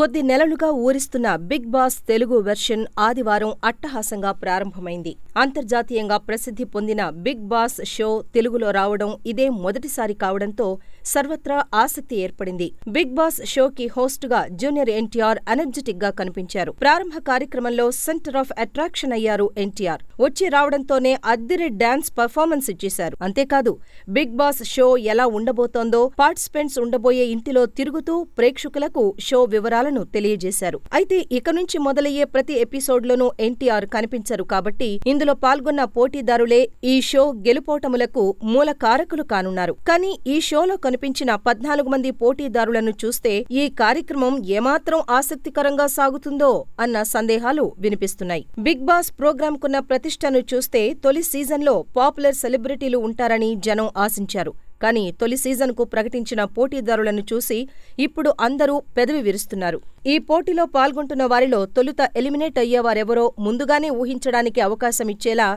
కొద్ది నెలలుగా ఊరిస్తున్న బిగ్ బాస్ తెలుగు వెర్షన్ ఆదివారం అట్టహాసంగా ప్రారంభమైంది. అంతర్జాతీయంగా ప్రసిద్ధి పొందిన బిగ్ బాస్ షో తెలుగులో రావడం ఇదే మొదటిసారి కావడంతో సర్వత్రా ఆసక్తి ఏర్పడింది. బిగ్ బాస్ షోకి హోస్టుగా జూనియర్ ఎన్టీఆర్ ఎనర్జెటిక్గా కనిపించారు. ప్రారంభ కార్యక్రమంలో సెంటర్ ఆఫ్ అట్రాక్షన్ అయ్యారు ఎన్టీఆర్. వచ్చి రావడంతోనే అద్దిరి డాన్స్ పర్ఫార్మెన్స్ ఇచ్చేశారు. అంతేకాదు బిగ్ బాస్ షో ఎలా ఉండబోతోందో పార్టిసిపెంట్స్ ఉండబోయే ఇంటిలో తిరుగుతూ ప్రేక్షకులకు షో వివరాలను తెలియజేశారు. అయితే ఇక నుంచి మొదలయ్యే ప్రతి ఎపిసోడ్లోనూ ఎన్టీఆర్ కనిపించరు కాబట్టి ఇందులో పాల్గొన్న పోటీదారులే ఈ షో గెలుపోటములకు మూల కారకులు కానున్నారు. కానీ ఈ షోలో కనిపించిన పద్నాలుగు మంది పోటీదారులను చూస్తే ఈ కార్యక్రమం ఏమాత్రం ఆసక్తికరంగా సాగుతుందో అన్న సందేహాలు వినిపిస్తున్నాయి. బిగ్ బాస్ ప్రోగ్రాంకున్న ప్రతిష్టను చూస్తే తొలి సీజన్లో పాపులర్ సెలబ్రిటీలు ఉంటారని జనం ఆశించారు. కానీ తొలి సీజన్కు ప్రకటించిన పోటీదారులను చూసి ఇప్పుడు అందరూ పెదవి విరుస్తున్నారు. ఈ పోటీలో పాల్గొంటున్న వారిలో తొలుత ఎలిమినేట్ అయ్యేవారెవరో ముందుగానే ఊహించడానికి అవకాశం ఇచ్చేలా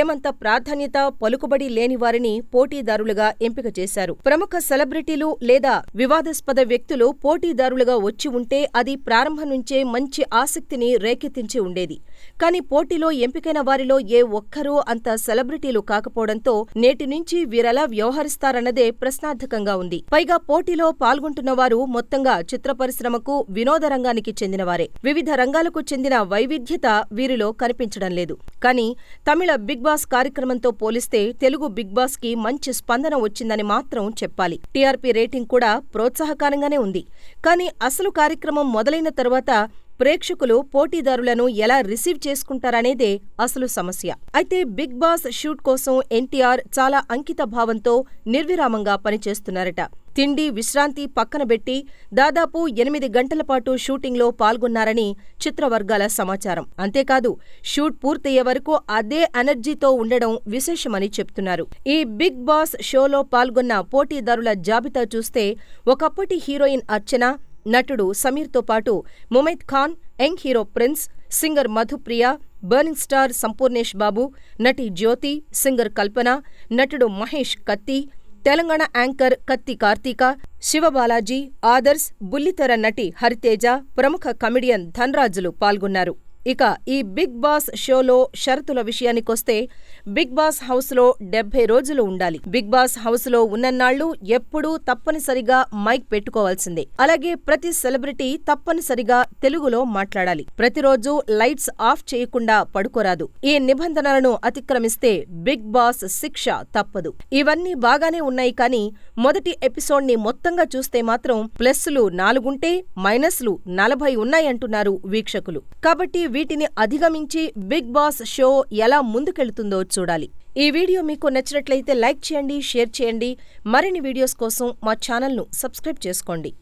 ఏమంత ప్రాధాన్యత పలుకుబడి లేని వారిని పోటీదారులుగా ఎంపిక చేశారు. ప్రముఖ సెలబ్రిటీలు లేదా వివాదాస్పద వ్యక్తులు పోటీదారులుగా వచ్చి ఉంటే అది ప్రారంభం నుంచే మంచి ఆసక్తిని రేకెత్తించి ఉండేది. కానీ పోటీలో ఎంపికైన వారిలో ఏ ఒక్కరూ అంత సెలబ్రిటీలు కాకపోవడంతో నేటి నుంచి వీరెలా వ్యవహరిస్తారన్నదే ప్రశ్నార్థకంగా ఉంది. పైగా పోటీలో పాల్గొంటున్న వారు మొత్తంగా చిత్ర పరిశ్రమకు వినోద రంగానికి చెందినవారే. వివిధ రంగాలకు చెందిన వైవిధ్యత వీరిలో కనిపించడం లేదు. కానీ తమిళ బిగ్ బాస్ కార్యక్రమంతో పోలిస్తే తెలుగు బిగ్ బాస్కి మంచి స్పందన వచ్చిందని మాత్రం చెప్పాలి. టీఆర్పీ రేటింగ్ కూడా ప్రోత్సాహకరంగానే ఉంది. కానీ అసలు కార్యక్రమం మొదలైన తర్వాత ప్రేక్షకులు పోటీదారులను ఎలా రిసీవ్ చేసుకుంటారనేదే అసలు సమస్య. అయితే బిగ్ బాస్ షూట్ కోసం ఎన్టీఆర్ చాలా అంకిత భావంతో నిర్విరామంగా పనిచేస్తున్నారట. తిండి విశ్రాంతి పక్కనబెట్టి దాదాపు ఎనిమిది గంటల పాటు షూటింగ్లో పాల్గొన్నారని చిత్రవర్గాల సమాచారం. అంతేకాదు షూట్ పూర్తయ్యే వరకు అదే ఎనర్జీతో ఉండడం విశేషమని చెప్తున్నారు. ఈ బిగ్ బాస్ షోలో పాల్గొన్న పోటీదారుల జాబితా చూస్తే ఒకప్పటి హీరోయిన్ అర్చన నటుడు సమీర్తో పాటు Mumaith Khan young hero prince singer Madhupriya burning star Sampoornesh Babu నటి జ్యోతి సింగర్ కల్పన నటుడు మహేష్ కత్తి తెలంగాణ యాంకర్ కత్తి కార్తీక శివబాలాజీ ఆదర్శ్ బుల్లితెర నటి హరితేజ ప్రముఖ కమిడియన్ ధన్రాజులు పాల్గొన్నారు. ఇక ఈ బిగ్ బాస్ షోలో షరతుల విషయానికొస్తే బిగ్ బాస్ హౌస్లో డెబ్బై రోజులు ఉండాలి. బిగ్ బాస్ హౌస్లో ఉన్నన్నాళ్ళు ఎప్పుడూ తప్పనిసరిగా మైక్ పెట్టుకోవాల్సిందే. అలాగే ప్రతి సెలబ్రిటీ తప్పనిసరిగా తెలుగులో మాట్లాడాలి. ప్రతిరోజు లైట్స్ ఆఫ్ చేయకుండా పడుకోరాదు. ఈ నిబంధనలను అతిక్రమిస్తే బిగ్ బాస్ శిక్ష తప్పదు. ఇవన్నీ బాగానే ఉన్నాయి కానీ మొదటి ఎపిసోడ్ని మొత్తంగా చూస్తే మాత్రం ప్లస్లు నాలుగుంటే మైనస్లు నలభై ఉన్నాయంటున్నారు వీక్షకులు. కాబట్టి వీటిని అధిగమించి బిగ్ బాస్ షో ఎలా ముందుకెళ్తుందో చూడాలి. ఈ వీడియో మీకు నచ్చినట్లయితే లైక్ చేయండి షేర్ చేయండి. మరిన్ని వీడియోస్ కోసం మా ఛానల్ను సబ్స్క్రైబ్ చేసుకోండి.